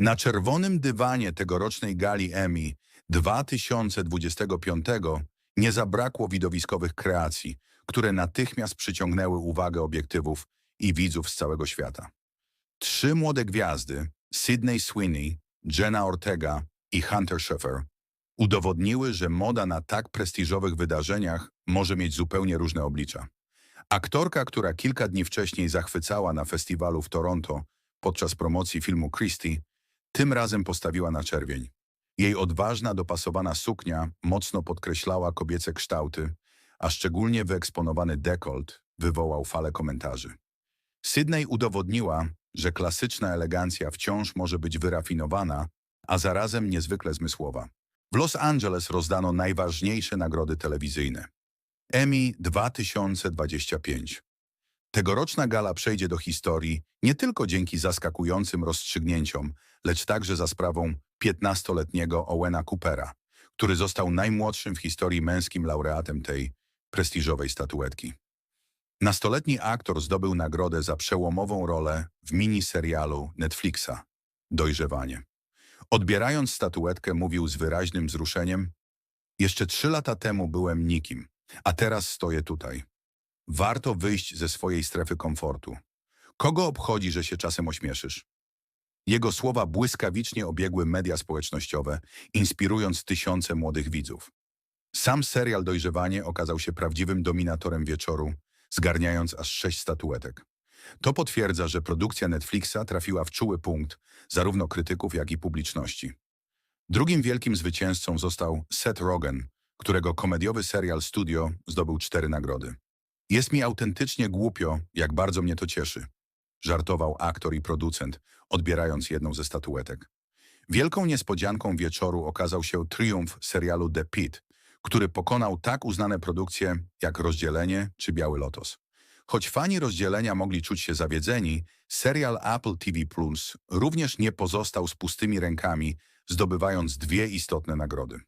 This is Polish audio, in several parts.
Na czerwonym dywanie tegorocznej gali Emmy 2025 nie zabrakło widowiskowych kreacji, które natychmiast przyciągnęły uwagę obiektywów i widzów z całego świata. Trzy młode gwiazdy, Sydney Sweeney, Jenna Ortega i Hunter Schafer, udowodniły, że moda na tak prestiżowych wydarzeniach może mieć zupełnie różne oblicza. Aktorka, która kilka dni wcześniej zachwycała na festiwalu w Toronto podczas promocji filmu Christie, tym razem postawiła na czerwień. Jej odważna, dopasowana suknia mocno podkreślała kobiece kształty, a szczególnie wyeksponowany dekolt wywołał falę komentarzy. Sydney udowodniła, że klasyczna elegancja wciąż może być wyrafinowana, a zarazem niezwykle zmysłowa. W Los Angeles rozdano najważniejsze nagrody telewizyjne. Emmy 2025. Tegoroczna gala przejdzie do historii nie tylko dzięki zaskakującym rozstrzygnięciom, lecz także za sprawą 15-letniego Owena Coopera, który został najmłodszym w historii męskim laureatem tej prestiżowej statuetki. Nastoletni aktor zdobył nagrodę za przełomową rolę w miniserialu Netflixa Dojrzewanie. Odbierając statuetkę mówił z wyraźnym wzruszeniem Jeszcze trzy lata temu byłem nikim, a teraz stoję tutaj. Warto wyjść ze swojej strefy komfortu. Kogo obchodzi, że się czasem ośmieszysz? Jego słowa błyskawicznie obiegły media społecznościowe, inspirując tysiące młodych widzów. Sam serial Dojrzewanie okazał się prawdziwym dominatorem wieczoru, zgarniając aż sześć statuetek. To potwierdza, że produkcja Netflixa trafiła w czuły punkt zarówno krytyków, jak i publiczności. Drugim wielkim zwycięzcą został Seth Rogen, którego komediowy serial Studio zdobył cztery nagrody. Jest mi autentycznie głupio, jak bardzo mnie to cieszy, żartował aktor i producent, odbierając jedną ze statuetek. Wielką niespodzianką wieczoru okazał się triumf serialu The Pit, który pokonał tak uznane produkcje jak Rozdzielenie czy Biały Lotos. Choć fani rozdzielenia mogli czuć się zawiedzeni, serial Apple TV Plus również nie pozostał z pustymi rękami, zdobywając dwie istotne nagrody.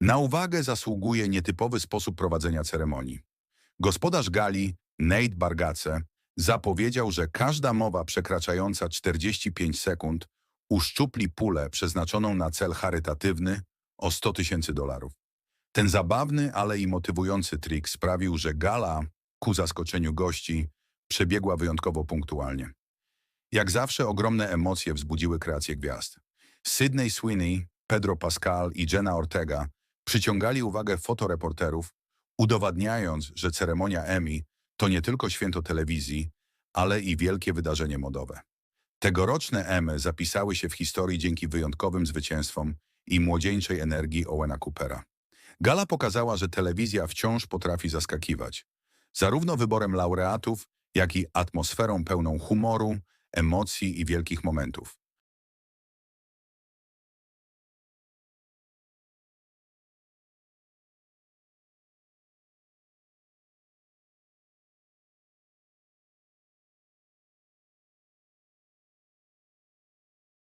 Na uwagę zasługuje nietypowy sposób prowadzenia ceremonii. Gospodarz gali, Nate Bargatze, zapowiedział, że każda mowa przekraczająca 45 sekund uszczupli pulę przeznaczoną na cel charytatywny o 100 tysięcy dolarów. Ten zabawny, ale i motywujący trik sprawił, że gala, ku zaskoczeniu gości, przebiegła wyjątkowo punktualnie. Jak zawsze ogromne emocje wzbudziły kreację gwiazd. Sydney Sweeney, Pedro Pascal i Jenna Ortega przyciągali uwagę fotoreporterów, udowadniając, że ceremonia Emmy to nie tylko święto telewizji, ale i wielkie wydarzenie modowe. Tegoroczne Emmy zapisały się w historii dzięki wyjątkowym zwycięstwom i młodzieńczej energii Owena Coopera. Gala pokazała, że telewizja wciąż potrafi zaskakiwać. Zarówno wyborem laureatów, jak i atmosferą pełną humoru, emocji i wielkich momentów.